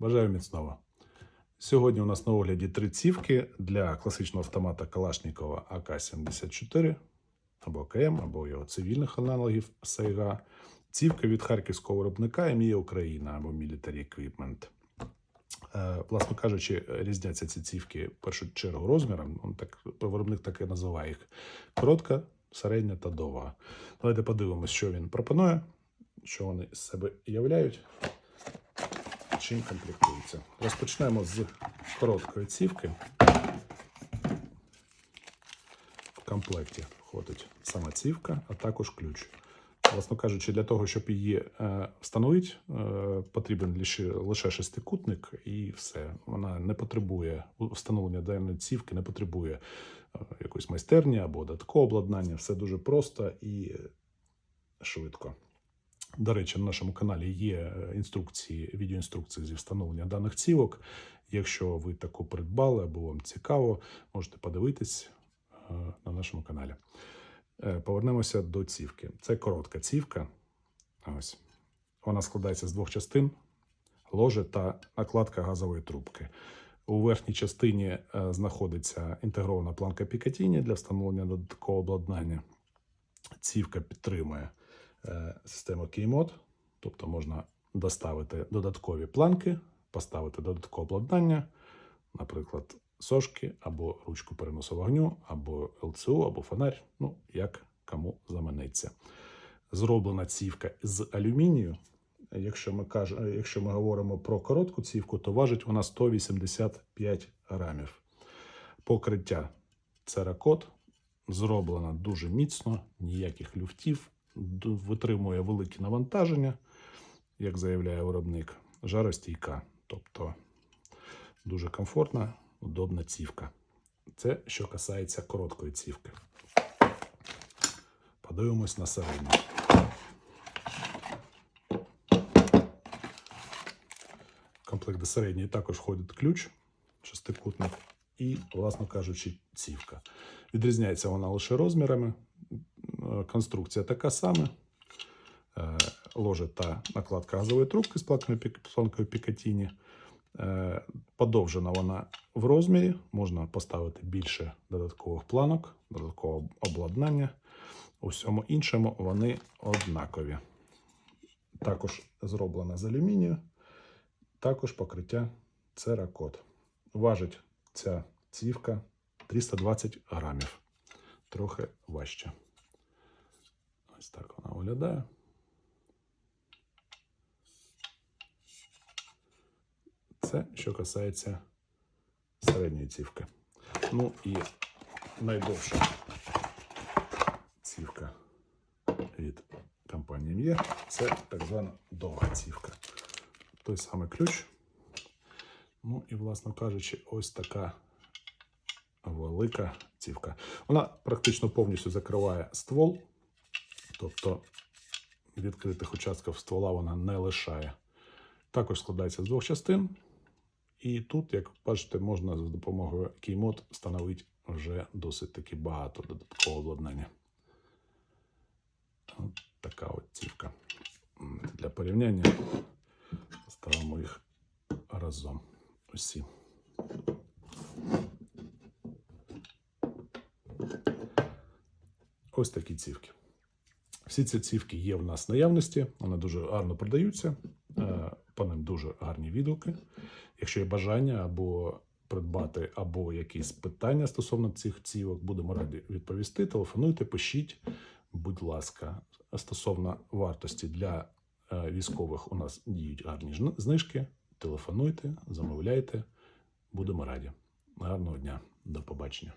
Бажаю міцного. Сьогодні у нас на огляді три цівки для класичного автомата Калашникова АК-74 або КМ, або його цивільних аналогів Сайга. Цівка від харківського виробника МІЯ Україна або Military Equipment. Е, Власне кажучи, різняться ці цівки в першу чергу розміром. Он так, виробник так і називає їх: коротка, середня та довга. Давайте подивимось, що він пропонує, що вони з себе являють, чим комплектуються. Розпочнемо з короткої цівки. В комплекті входить сама цівка, а також ключ. Власно кажучи, для того, щоб її е, встановити, е, потрібен лише, лише шестикутник і все. Вона не потребує встановлення даної цівки, не потребує е, якоїсь майстерні або додаткового обладнання. Все дуже просто і швидко. До речі, на нашому каналі є е, інструкції, відеоінструкції зі встановлення даних цівок. Якщо ви таку придбали або вам цікаво, можете подивитись е, на нашому каналі. Е, Повернемося до цівки. Це коротка цівка. Ось. Вона складається з двох частин: ложе та накладка газової трубки. У верхній частині знаходиться інтегрована планка Пікатіні для встановлення додаткового обладнання. Цівка підтримує систему Keymod, тобто можна доставити додаткові планки, поставити додаткове обладнання, наприклад, сошки або ручку переносу вогню, або ЛЦУ, або фонарь, ну як кому заманеться. Зроблена цівка з алюмінію. Якщо ми каж... якщо ми говоримо про коротку цівку, то важить вона 185 грамів. Покриття церакот зроблена дуже міцно, ніяких люфтів, витримує великі навантаження, як заявляє виробник, жаростійка, тобто дуже комфортна, удобна цівка. Це що касається короткої цівки. Подивимось на середню. Комплект до середньої також входить ключ, шестикутник і, власно кажучи, цівка. Відрізняється вона лише розмірами. Е, Конструкція така сама. Е, Ложе та накладка газової трубки з планкою, Пікатіні. Е, Подовжена вона в розмірі. Можна поставити більше додаткових планок, додаткового обладнання. У всьому іншому вони однакові. Також зроблена з алюмінію, також покриття церакот. Важить ця цівка 320 грамів. Трохи важче. Ось так вона виглядає. Це що касається середньої цівки. Ну і найдовша цівка від компанії М'Є це так звана довга цівка. Той самий ключ. Ну і, власно кажучи, ось така велика цівка. Вона практично повністю закриває ствол, тобто відкритих участків ствола вона не лишає. Також складається з двох частин. І тут, як бачите, можна за допомогою кеймод встановити вже досить таки багато додаткового обладнання. От така от цівка. Для порівняння ставимо їх разом. Усі. Ось такі цівки. Всі ці цівки є в нас в наявності, вони дуже гарно продаються, е, по ним дуже гарні відгуки. Якщо є бажання або придбати, або якісь питання стосовно цих цівок, будемо раді відповісти. Телефонуйте, пишіть, будь ласка, стосовно вартості для е, військових у нас діють гарні знижки. Телефонуйте, замовляйте, будемо раді. Гарного дня, до побачення.